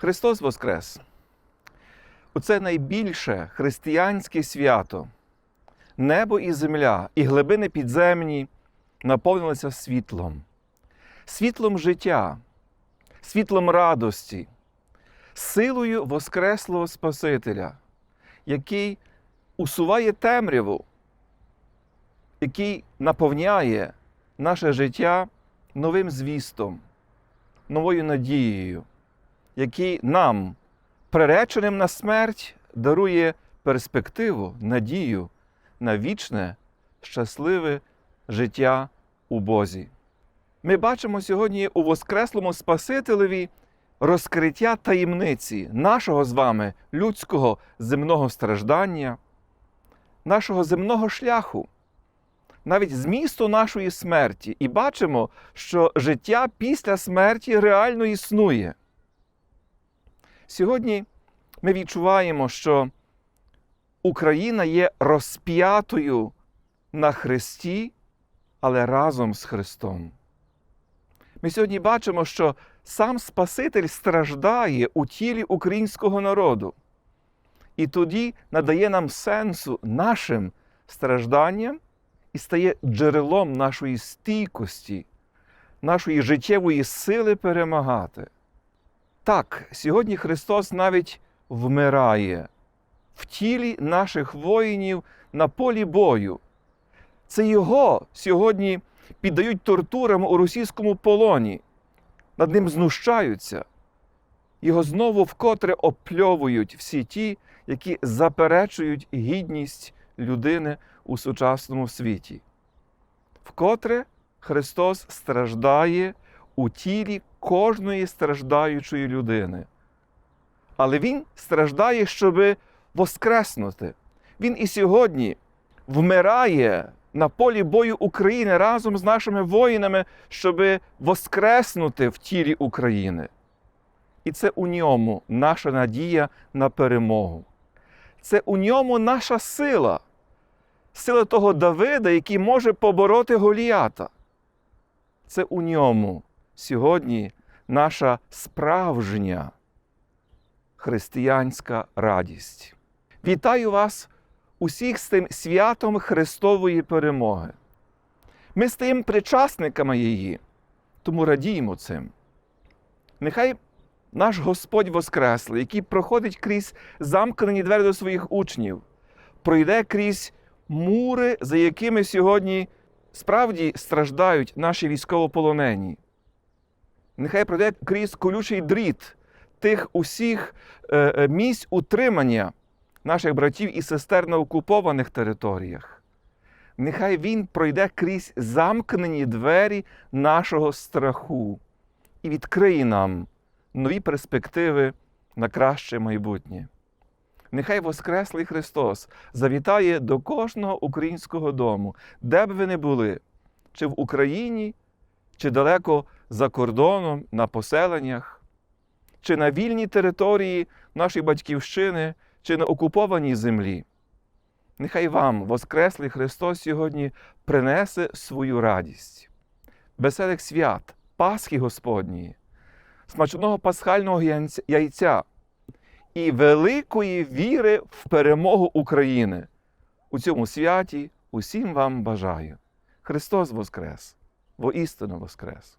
Христос Воскрес! У це найбільше християнське свято. Небо і земля, і глибини підземні наповнилися світлом, світлом життя, світлом радості, силою Воскреслого Спасителя, який усуває темряву, який наповняє наше життя новим звістом, новою надією, який нам, приреченим на смерть, дарує перспективу, надію на вічне, щасливе життя у Бозі. Ми бачимо сьогодні у Воскреслому Спасителеві розкриття таємниці нашого з вами людського земного страждання, нашого земного шляху, навіть змісту нашої смерті, і бачимо, що життя після смерті реально існує. Сьогодні ми відчуваємо, що Україна є розп'ятою на Христі, але разом з Христом. Ми сьогодні бачимо, що сам Спаситель страждає у тілі українського народу. І тоді надає нам сенсу нашим стражданням і стає джерелом нашої стійкості, нашої життєвої сили перемагати. Так, сьогодні Христос навіть вмирає в тілі наших воїнів на полі бою. Це Його сьогодні піддають тортурам у російському полоні, над ним знущаються. Його знову вкотре опльовують всі ті, які заперечують гідність людини у сучасному світі. Вкотре Христос страждає у тілі кожної страждаючої людини. Але Він страждає, щоби воскреснути. Він і сьогодні вмирає на полі бою України разом з нашими воїнами, щоби воскреснути в тілі України. І це у ньому наша надія на перемогу. Це у ньому наша сила, сила того Давида, який може побороти Голіата. Це у ньому сьогодні наша справжня християнська радість. Вітаю вас усіх з тим святом Христової перемоги. Ми стаємо причасниками її, тому радіємо цим. Нехай наш Господь Воскреслий, який проходить крізь замкнені двері до своїх учнів, пройде крізь мури, за якими сьогодні справді страждають наші військовополонені. Нехай пройде крізь колючий дріт тих усіх е, е, місць утримання наших братів і сестер на окупованих територіях. Нехай Він пройде крізь замкнені двері нашого страху і відкриє нам нові перспективи на краще майбутнє. Нехай Воскреслий Христос завітає до кожного українського дому, де б ви не були, чи в Україні, чи далеко за кордоном, на поселеннях, чи на вільній території нашої батьківщини, чи на окупованій землі. Нехай вам, Воскреслий Христос, сьогодні принесе свою радість, веселих свят, Пасхи Господньої, смачного пасхального яйця і великої віри в перемогу України. У цьому святі усім вам бажаю. Христос Воскрес! Воістину Воскрес!